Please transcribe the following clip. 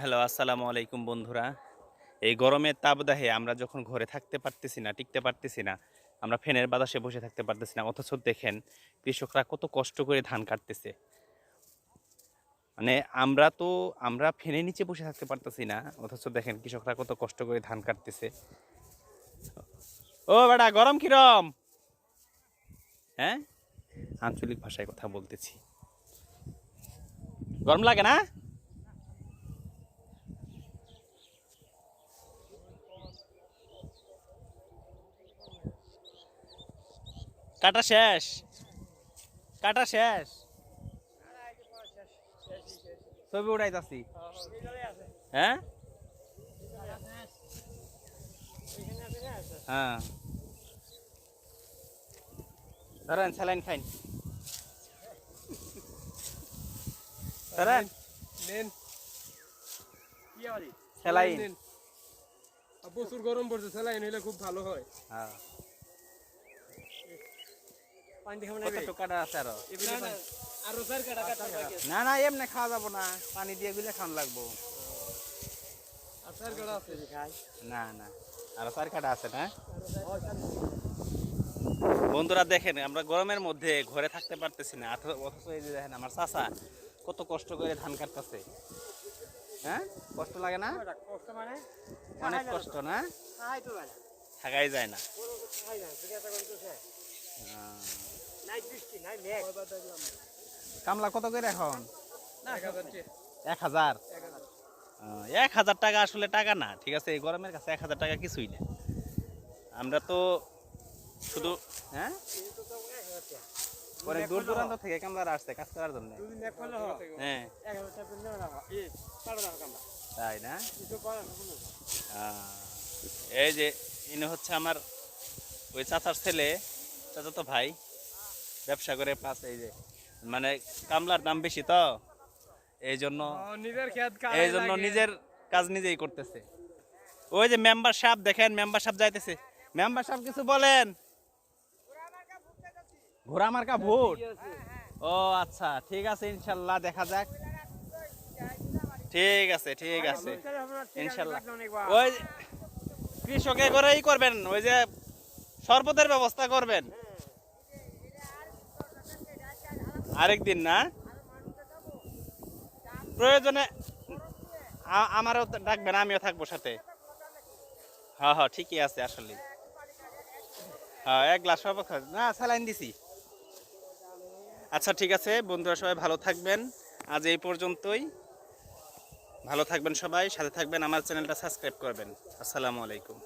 Hello, আসসালামু আলাইকুম বন্ধুরা। এই গরমের তাপদাহে আমরা যখন ঘরে থাকতে পারতেছি না, টিকতে পারতেছি না, আমরা ফ্যানের বাতাসে বসে থাকতে পারতেছি না, অথচ দেখেন কৃষকরা কত কষ্ট করে ধান কাটতেছে। মানে আমরা তো, আমরা ফ্যানের নিচে বসে থাকতে পারতেছি না, অথচ দেখেন কৃষকরা কত কষ্ট করে ধান কাটতেছে। ও বেটা, গরম কিরম? হ্যাঁ? আঞ্চলিক ভাষায় কথা বলতেছি। গরম লাগে না? কাটা শেষ। কাটা শেষ। ছবি উঠাইতাছি হ্যাঁ? হ্যাঁ। ধরেন স্যালাইন খাইন ধরেন। নেন। স্যালাইন। প্রচুর গরম পড়ছে স্যালাইন হইলে খুব ভালো হয়। হ্যাঁ পানি খাব কতটুকু কাটা আছে আরও আরও চার কাটা কাটা না না এমনি খাওয়া যাব না। পানি দিয়ে গুলে খাওয়ান লাগবো। না না আরও চার কাটা আছে না? বন্ধুরা দেখেন আমরা গরমের মধ্যে ঘরে থাকতে পারতেছি না। অথচ এই যে দেখেন আমার চাচা কত কষ্ট করে ধান কাটতেছে। হ্যাঁ? কষ্ট লাগে না? মানে? অনেক কষ্ট না? খাই তো ভাই থাকাই যায় না। কামলা কত করে এখন? এক হাজার। এক হাজার টাকা আসলে টাকা না, ঠিক আছে? এই গরমের কাছে এক হাজার টাকা কিছুই না। আমরা তো শুধু হ্যাঁ। অনেক দূর দূরান্ত থেকে কামলারা আসছে কাজ করার জন্য। হয়। তাই না? পারে এই যে, ইনি হচ্ছে আমার ওই চাচার ছেলে। চাচা তো ভাই ব্যবসা করে পাস এই যে মানে কামলার দাম বেশি তো এই জন্য নিজের এই জন্য নিজের কাজ নিজেই করতেছে। ওই যে মেম্বার সাহেব দেখেন মেম্বার সাহেব যাইতেছে। মেম্বার সাহেব কিছু বলেন? ঘোড়া মার্কা ভোট? ও আচ্ছা ঠিক আছে ইনশাল্লাহ দেখা যাক। ঠিক আছে ঠিক আছে ইনশাল্লাহ। ওই কৃষকে করেই করবেন ওই যে শরবতের ব্যবস্থা করবেন। আরেকদিন না? প্রয়োজনে আমারও ডাকবেন, আমিও থাকব সাথে। হ্যাঁ হ্যাঁ ঠিকই আছে আসলে। হ্যাঁ এক গ্লাস না, স্যালাইন দিছি। আচ্ছা ঠিক আছে, বন্ধুরা সবাই ভালো থাকবেন। আজ এই পর্যন্তই। ভালো থাকবেন সবাই, সাথে থাকবেন, আমার চ্যানেলটা সাবস্ক্রাইব করবেন। আসসালামু আলাইকুম।